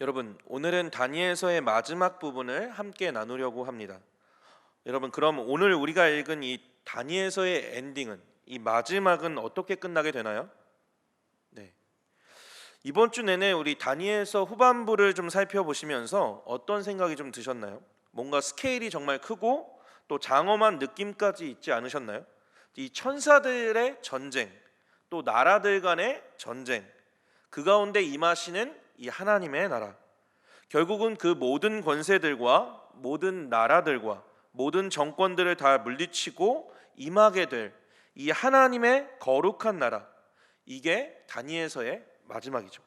여러분, 오늘은 다니엘서의 마지막 부분을 함께 나누려고 합니다. 여러분, 그럼 오늘 우리가 읽은 이 다니엘서의 엔딩은 이 마지막은 어떻게 끝나게 되나요? 네. 이번 주 내내 우리 다니엘서 후반부를 좀 살펴보시면서 어떤 생각이 좀 드셨나요? 뭔가 스케일이 정말 크고 또 장엄한 느낌까지 있지 않으셨나요? 이 천사들의 전쟁, 또 나라들 간의 전쟁, 그 가운데 임하시는 이 하나님의 나라. 결국은 그 모든 권세들과 모든 나라들과 모든 정권들을 다 물리치고 임하게 될 이 하나님의 거룩한 나라. 이게 다니엘서의 마지막이죠.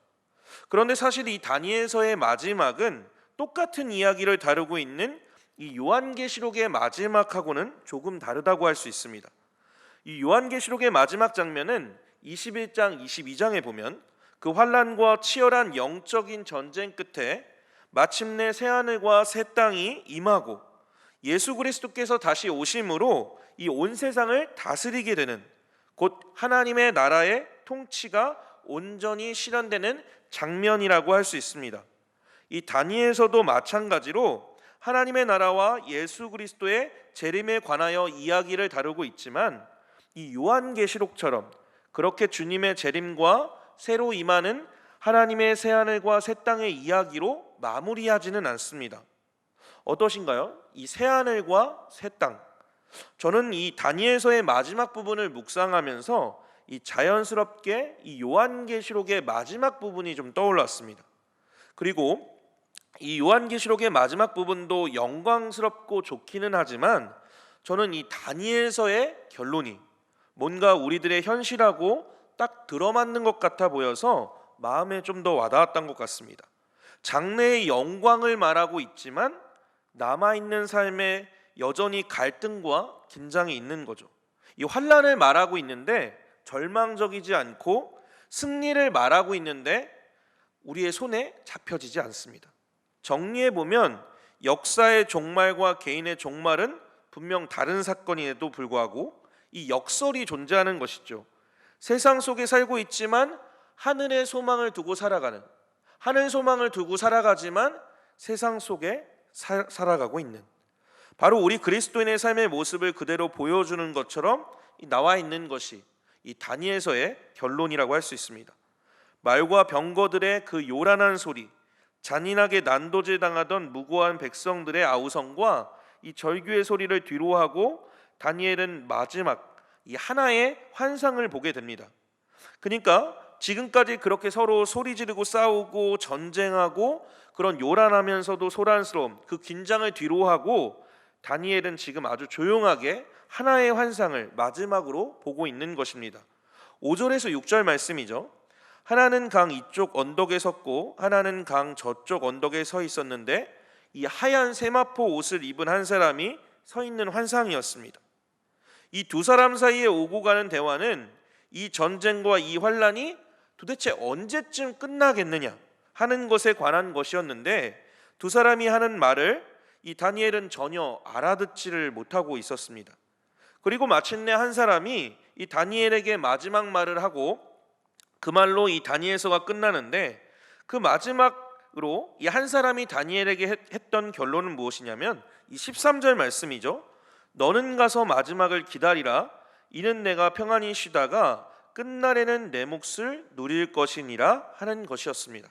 그런데 사실 이 다니엘서의 마지막은 똑같은 이야기를 다루고 있는 이 요한계시록의 마지막하고는 조금 다르다고 할 수 있습니다. 이 요한계시록의 마지막 장면은 21장, 22장에 보면 그 환란과 치열한 영적인 전쟁 끝에 마침내 새 하늘과 새 땅이 임하고 예수 그리스도께서 다시 오심으로 이 온 세상을 다스리게 되는 곧 하나님의 나라의 통치가 온전히 실현되는 장면이라고 할 수 있습니다. 이 다니엘서도 마찬가지로 하나님의 나라와 예수 그리스도의 재림에 관하여 이야기를 다루고 있지만 이 요한계시록처럼 그렇게 주님의 재림과 새로 임하는 하나님의 새 하늘과 새 땅의 이야기로 마무리하지는 않습니다. 어떠신가요? 이 새 하늘과 새 땅. 저는 이 다니엘서의 마지막 부분을 묵상하면서 이 자연스럽게 이 요한계시록의 마지막 부분이 좀 떠올랐습니다. 그리고 이 요한계시록의 마지막 부분도 영광스럽고 좋기는 하지만 저는 이 다니엘서의 결론이 뭔가 우리들의 현실하고 딱 들어맞는 것 같아 보여서 마음에 좀 더 와닿았던 것 같습니다. 장래의 영광을 말하고 있지만 남아 있는 삶에 여전히 갈등과 긴장이 있는 거죠. 이 환란을 말하고 있는데 절망적이지 않고 승리를 말하고 있는데 우리의 손에 잡혀지지 않습니다. 정리해 보면 역사의 종말과 개인의 종말은 분명 다른 사건임에도 불구하고 이 역설이 존재하는 것이죠. 세상 속에 살고 있지만 하늘의 소망을 두고 살아가는 하늘 소망을 두고 살아가지만 세상 속에 사, 살아가고 있는 바로 우리 그리스도인의 삶의 모습을 그대로 보여주는 것처럼 이 나와 있는 것이 이 다니엘서의 결론이라고 할 수 있습니다. 말과 병거들의 그 요란한 소리, 잔인하게 난도질 당하던 무고한 백성들의 아우성과 이 절규의 소리를 뒤로하고 다니엘은 마지막 이 하나의 환상을 보게 됩니다. 그러니까 지금까지 그렇게 서로 소리 지르고 싸우고 전쟁하고 그런 요란하면서도 소란스러움 그 긴장을 뒤로하고 다니엘은 지금 아주 조용하게 하나의 환상을 마지막으로 보고 있는 것입니다. 5절에서 6절 말씀이죠. 하나는 강 이쪽 언덕에 섰고 하나는 강 저쪽 언덕에 서 있었는데 이 하얀 세마포 옷을 입은 한 사람이 서 있는 환상이었습니다. 이 두 사람 사이에 오고 가는 대화는 이 전쟁과 이 환란이 도대체 언제쯤 끝나겠느냐 하는 것에 관한 것이었는데 두 사람이 하는 말을 이 다니엘은 전혀 알아듣지를 못하고 있었습니다. 그리고 마침내 한 사람이 이 다니엘에게 마지막 말을 하고 그 말로 이 다니엘서가 끝나는데 그 마지막으로 이 한 사람이 다니엘에게 했- 했던 결론은 무엇이냐면 이 13절 말씀이죠. 너는 가서 마지막을 기다리라. 이는 내가 평안히 쉬다가 끝날에는 내 몫을 누릴 것이니라 하는 것이었습니다.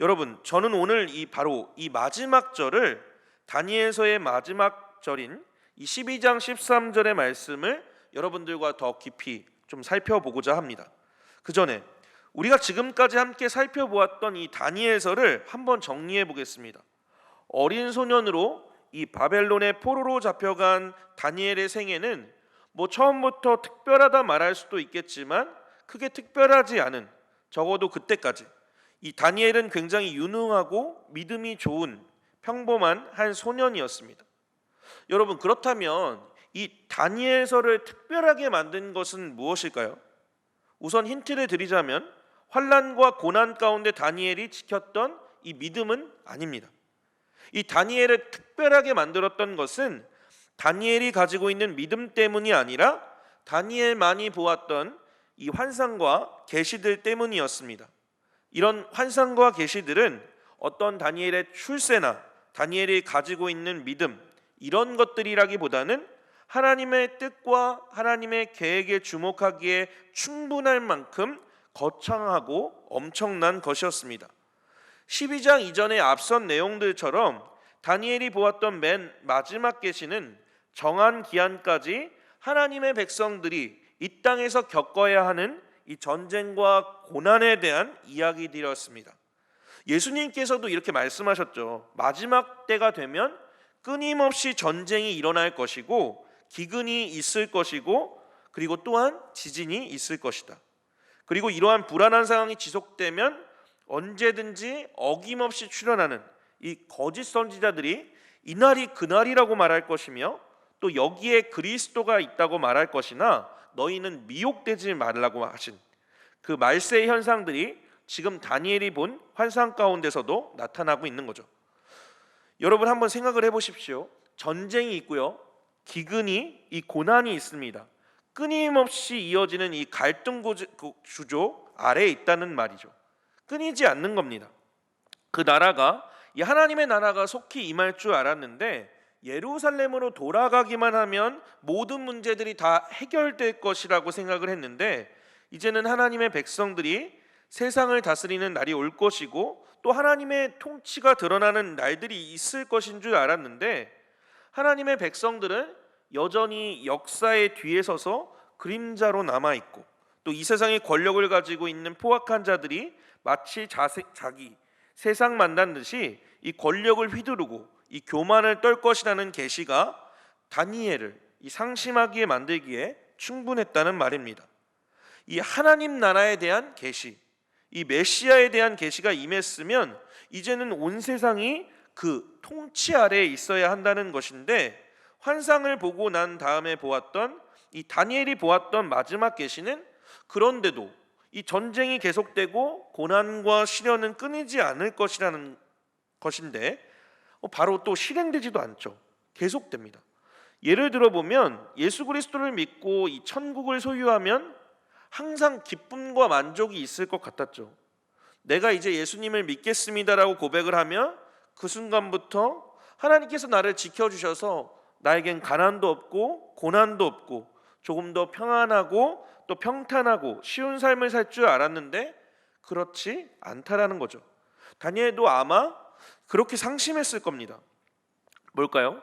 여러분, 저는 오늘 이 바로 이 마지막 절을 다니엘서의 마지막 절인 이 12장 13절의 말씀을 여러분들과 더 깊이 좀 살펴보고자 합니다. 그 전에 우리가 지금까지 함께 살펴보았던 이 다니엘서를 한번 정리해 보겠습니다. 어린 소년으로 이 바벨론의 포로로 잡혀간 다니엘의 생애는 뭐 처음부터 특별하다 말할 수도 있겠지만 크게 특별하지 않은 적어도 그때까지 이 다니엘은 굉장히 유능하고 믿음이 좋은 평범한 한 소년이었습니다. 여러분 그렇다면 이 다니엘서를 특별하게 만든 것은 무엇일까요? 우선 힌트를 드리자면 환란과 고난 가운데 다니엘이 지켰던 이 믿음은 아닙니다. 이 다니엘을 특별하게 만들었던 것은 다니엘이 가지고 있는 믿음 때문이 아니라 다니엘만이 보았던 이 환상과 계시들 때문이었습니다. 이런 환상과 계시들은 어떤 다니엘의 출세나 다니엘이 가지고 있는 믿음 이런 것들이라기보다는 하나님의 뜻과 하나님의 계획에 주목하기에 충분할 만큼 거창하고 엄청난 것이었습니다. 12장 이전의 앞선 내용들처럼 다니엘이 보았던 맨 마지막 계시는 정한 기한까지 하나님의 백성들이 이 땅에서 겪어야 하는 이 전쟁과 고난에 대한 이야기들이었습니다. 예수님께서도 이렇게 말씀하셨죠. 마지막 때가 되면 끊임없이 전쟁이 일어날 것이고 기근이 있을 것이고 그리고 또한 지진이 있을 것이다. 그리고 이러한 불안한 상황이 지속되면 언제든지 어김없이 출현하는 이 거짓 선지자들이 이날이 그날이라고 말할 것이며 또 여기에 그리스도가 있다고 말할 것이나 너희는 미혹되지 말라고 하신 그 말세 현상들이 지금 다니엘이 본 환상 가운데서도 나타나고 있는 거죠. 여러분 한번 생각을 해 보십시오. 전쟁이 있고요, 기근이 이 고난이 있습니다. 끊임없이 이어지는 이 갈등 구조 아래에 있다는 말이죠. 끊이지 않는 겁니다. 그 나라가 이 하나님의 나라가 속히 임할 줄 알았는데 예루살렘으로 돌아가기만 하면 모든 문제들이 다 해결될 것이라고 생각을 했는데 이제는 하나님의 백성들이 세상을 다스리는 날이 올 것이고 또 하나님의 통치가 드러나는 날들이 있을 것인 줄 알았는데 하나님의 백성들은 여전히 역사의 뒤에 서서 그림자로 남아 있고 또 이 세상의 권력을 가지고 있는 포악한 자들이 마치 자세, 자기 세상 만난 듯이 이 권력을 휘두르고 이 교만을 떨 것이라는 계시가 다니엘을 이 상심하기에 만들기에 충분했다는 말입니다. 이 하나님 나라에 대한 계시, 이 메시아에 대한 계시가 임했으면 이제는 온 세상이 그 통치 아래에 있어야 한다는 것인데 환상을 보고 난 다음에 보았던 이 다니엘이 보았던 마지막 계시는 그런데도 이 전쟁이 계속되고 고난과 시련은 끊이지 않을 것이라는 것인데 어, 바로 또 실행되지도 않죠. 계속됩니다. 예를 들어 보면 예수 그리스도를 믿고 이 천국을 소유하면 항상 기쁨과 만족이 있을 것 같았죠. 내가 이제 예수님을 믿겠습니다라고 고백을 하면 그 순간부터 하나님께서 나를 지켜 주셔서 나에겐 가난도 없고 고난도 없고 조금 더 평안하고 또 평탄하고 쉬운 삶을 살 줄 알았는데 그렇지 않다라는 거죠. 다니엘도 아마 그렇게 상심했을 겁니다. 뭘까요?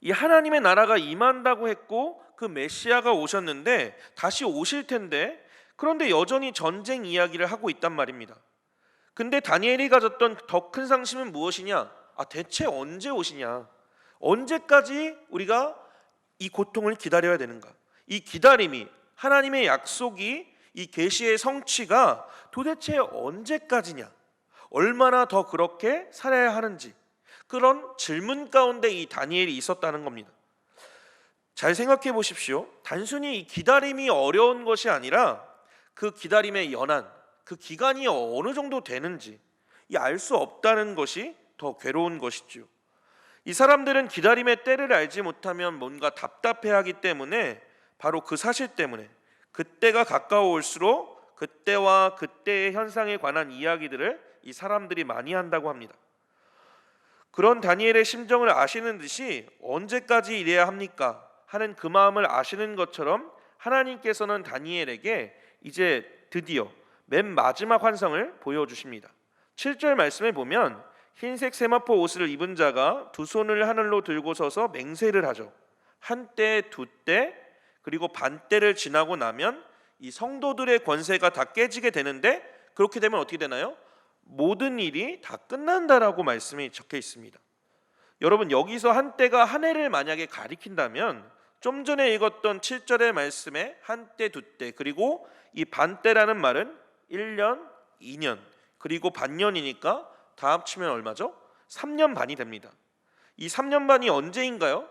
이 하나님의 나라가 임한다고 했고 그 메시아가 오셨는데 다시 오실 텐데 그런데 여전히 전쟁 이야기를 하고 있단 말입니다. 근데 다니엘이 가졌던 더 큰 상심은 무엇이냐? 아 대체 언제 오시냐? 언제까지 우리가 이 고통을 기다려야 되는가? 이 기다림이 하나님의 약속이 이 계시의 성취가 도대체 언제까지냐? 얼마나 더 그렇게 살아야 하는지 그런 질문 가운데 이 다니엘이 있었다는 겁니다. 잘 생각해 보십시오. 단순히 이 기다림이 어려운 것이 아니라 그 기다림의 연한, 그 기간이 어느 정도 되는지 알 수 없다는 것이 더 괴로운 것이지요. 이 사람들은 기다림의 때를 알지 못하면 뭔가 답답해하기 때문에 바로 그 사실 때문에 그때가 가까워올수록 그때와 그때의 현상에 관한 이야기들을 이 사람들이 많이 한다고 합니다. 그런 다니엘의 심정을 아시는 듯이 언제까지 이래야 합니까? 하는 그 마음을 아시는 것처럼 하나님께서는 다니엘에게 이제 드디어 맨 마지막 환상을 보여주십니다. 7절 말씀에 보면 흰색 세마포 옷을 입은 자가 두 손을 하늘로 들고 서서 맹세를 하죠. 한때, 두때, 그리고 반때를 지나고 나면 이 성도들의 권세가 다 깨지게 되는데 그렇게 되면 어떻게 되나요? 모든 일이 다 끝난다라고 말씀이 적혀 있습니다. 여러분 여기서 한 때가 한 해를 만약에 가리킨다면 좀 전에 읽었던 7절의 말씀에 한 때 두 때 그리고 이 반때라는 말은 1년, 2년 그리고 반년이니까 다 합치면 얼마죠? 3년 반이 됩니다. 이 3년 반이 언제인가요?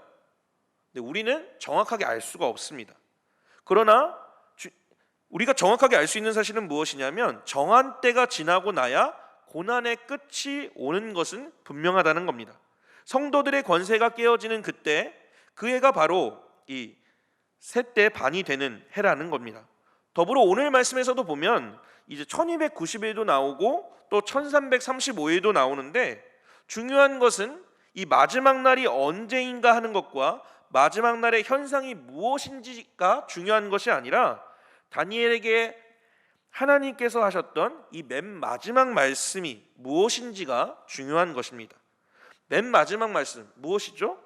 네, 우리는 정확하게 알 수가 없습니다. 그러나 우리가 정확하게 알 수 있는 사실은 무엇이냐면 정한 때가 지나고 나야 고난의 끝이 오는 것은 분명하다는 겁니다. 성도들의 권세가 깨어지는 그때 그 해가 바로 이 셋대 반이 되는 해라는 겁니다. 더불어 오늘 말씀에서도 보면 이제 1290에도 나오고 또 1335에도 나오는데 중요한 것은 이 마지막 날이 언제인가 하는 것과 마지막 날의 현상이 무엇인지가 중요한 것이 아니라 다니엘에게 하나님께서 하셨던 이 맨 마지막 말씀이 무엇인지가 중요한 것입니다. 맨 마지막 말씀 무엇이죠?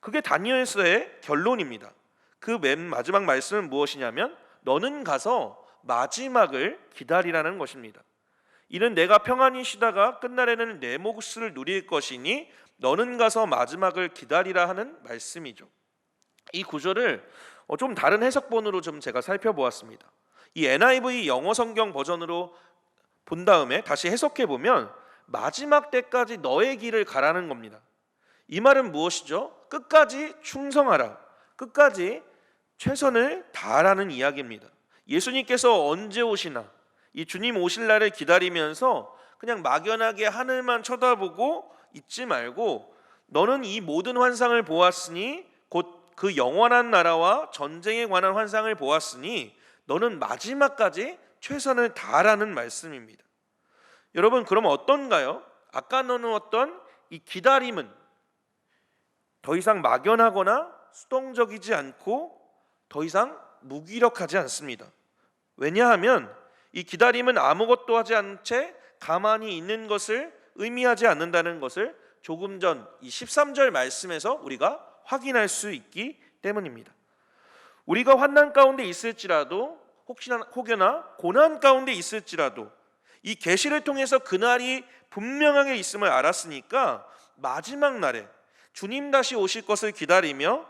그게 다니엘서의 결론입니다. 그 맨 마지막 말씀은 무엇이냐면 너는 가서 마지막을 기다리라는 것입니다. 이는 내가 평안히 쉬다가 끝날에는 내 몫을 누릴 것이니 너는 가서 마지막을 기다리라 하는 말씀이죠. 이 구절을 어, 좀 다른 해석본으로 좀 제가 살펴보았습니다. 이 NIV 영어 성경 버전으로 본 다음에 다시 해석해 보면 마지막 때까지 너의 길을 가라는 겁니다. 이 말은 무엇이죠? 끝까지 충성하라. 끝까지 최선을 다하라는 이야기입니다. 예수님께서 언제 오시나 이 주님 오실 날을 기다리면서 그냥 막연하게 하늘만 쳐다보고 있지 말고 너는 이 모든 환상을 보았으니 곧 그 영원한 나라와 전쟁에 관한 환상을 보았으니 너는 마지막까지 최선을 다하라는 말씀입니다. 여러분 그럼 어떤가요? 아까 나누었던 이 기다림은 더 이상 막연하거나 수동적이지 않고 더 이상 무기력하지 않습니다. 왜냐하면 이 기다림은 아무것도 하지 않은 채 가만히 있는 것을 의미하지 않는다는 것을 조금 전 이 13절 말씀에서 우리가 확인할 수 있기 때문입니다. 우리가 환난 가운데 있을지라도 혹시나 혹여나 고난 가운데 있을지라도 이 계시를 통해서 그날이 분명하게 있음을 알았으니까 마지막 날에 주님 다시 오실 것을 기다리며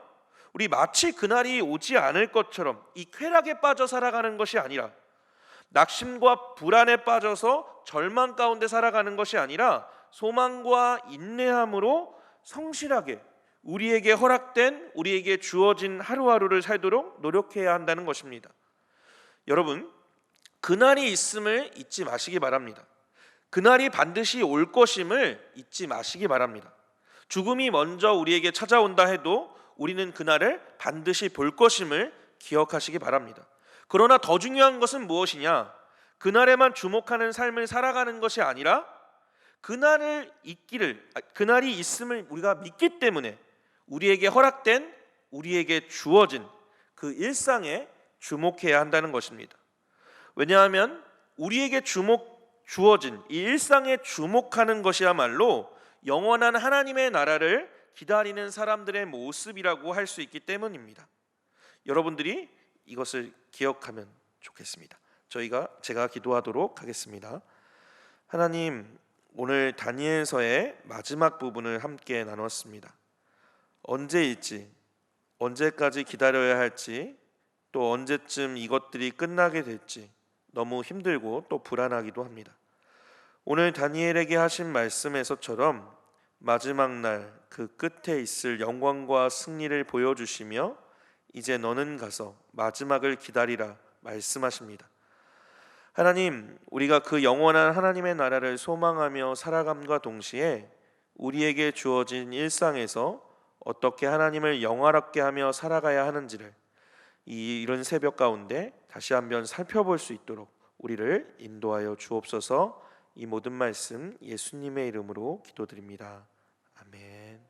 우리 마치 그날이 오지 않을 것처럼 이 쾌락에 빠져 살아가는 것이 아니라 낙심과 불안에 빠져서 절망 가운데 살아가는 것이 아니라 소망과 인내함으로 성실하게 우리에게 허락된 우리에게 주어진 하루하루를 살도록 노력해야 한다는 것입니다. 여러분, 그날이 있음을 잊지 마시기 바랍니다. 그날이 반드시 올 것임을 잊지 마시기 바랍니다. 죽음이 먼저 우리에게 찾아온다 해도 우리는 그날을 반드시 볼 것임을 기억하시기 바랍니다. 그러나 더 중요한 것은 무엇이냐? 그날에만 주목하는 삶을 살아가는 것이 아니라 그날을 있기를 아, 그날이 있음을 우리가 믿기 때문에 우리에게 허락된 우리에게 주어진 그 일상에 주목해야 한다는 것입니다. 왜냐하면 우리에게 주목 주어진 이 일상에 주목하는 것이야말로 영원한 하나님의 나라를 기다리는 사람들의 모습이라고 할 수 있기 때문입니다. 여러분들이 이것을 기억하면 좋겠습니다. 저희가 제가 기도하도록 하겠습니다. 하나님 오늘 다니엘서의 마지막 부분을 함께 나눴습니다. 언제일지 언제까지 기다려야 할지 또 언제쯤 이것들이 끝나게 될지 너무 힘들고 또 불안하기도 합니다. 오늘 다니엘에게 하신 말씀에서처럼 마지막 날 그 끝에 있을 영광과 승리를 보여주시며 이제 너는 가서 마지막을 기다리라 말씀하십니다. 하나님, 우리가 그 영원한 하나님의 나라를 소망하며 살아감과 동시에 우리에게 주어진 일상에서 어떻게 하나님을 영화롭게 하며 살아가야 하는지를 이 이런 새벽 가운데 다시 한번 살펴볼 수 있도록 우리를 인도하여 주옵소서. 이 모든 말씀 예수님의 이름으로 기도드립니다. 아멘.